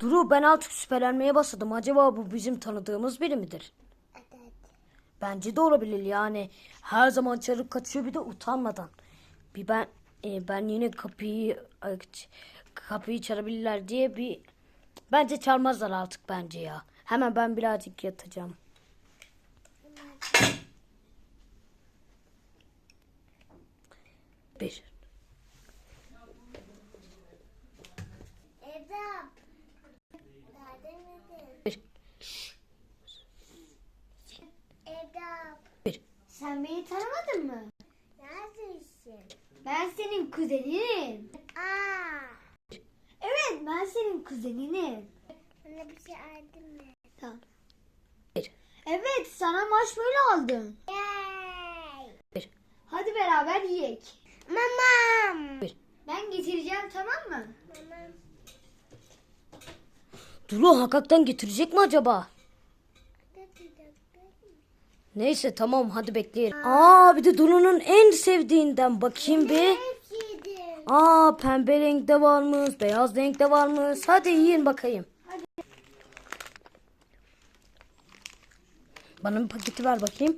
Duru ben artık şüphelenmeye başladım. Acaba bu bizim tanıdığımız biri midir? Evet. Bence de olabilir yani. Her zaman çarık kaçıyor bir de utanmadan. Bir ben e, ben yine kapıyı aç- kapıyı çalabilirler diye bir bence çalmazlar artık bence ya. Hemen ben birazcık yatacağım. Bir. Beni tanımadın mı? Neredesin? Ben senin kuzeninim. Aa. Evet ben senin kuzeninim. Bana bir şey aldın mı? Tamam. Bir. Evet sana marshmallow aldım. Yay. Bir. Hadi beraber yiyek. Mamam. Bir. Ben getireceğim tamam mı? Mamam. Duru hakikaten getirecek mi acaba? Neyse tamam hadi bekleyelim. Aa bir de Duru'nun en sevdiğinden bakayım bir. Aa pembe renkte varmış, beyaz renkte varmış. Hadi yiyin bakayım. Bana bir paketi ver bakayım.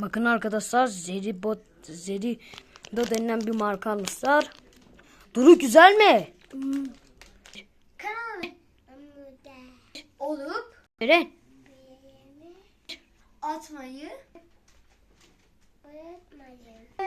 Bakın arkadaşlar Zeribot Zerido denilen bir marka almışlar. Duru güzel mi? Amuda. olup Eren. Birini atmayı unutmayın.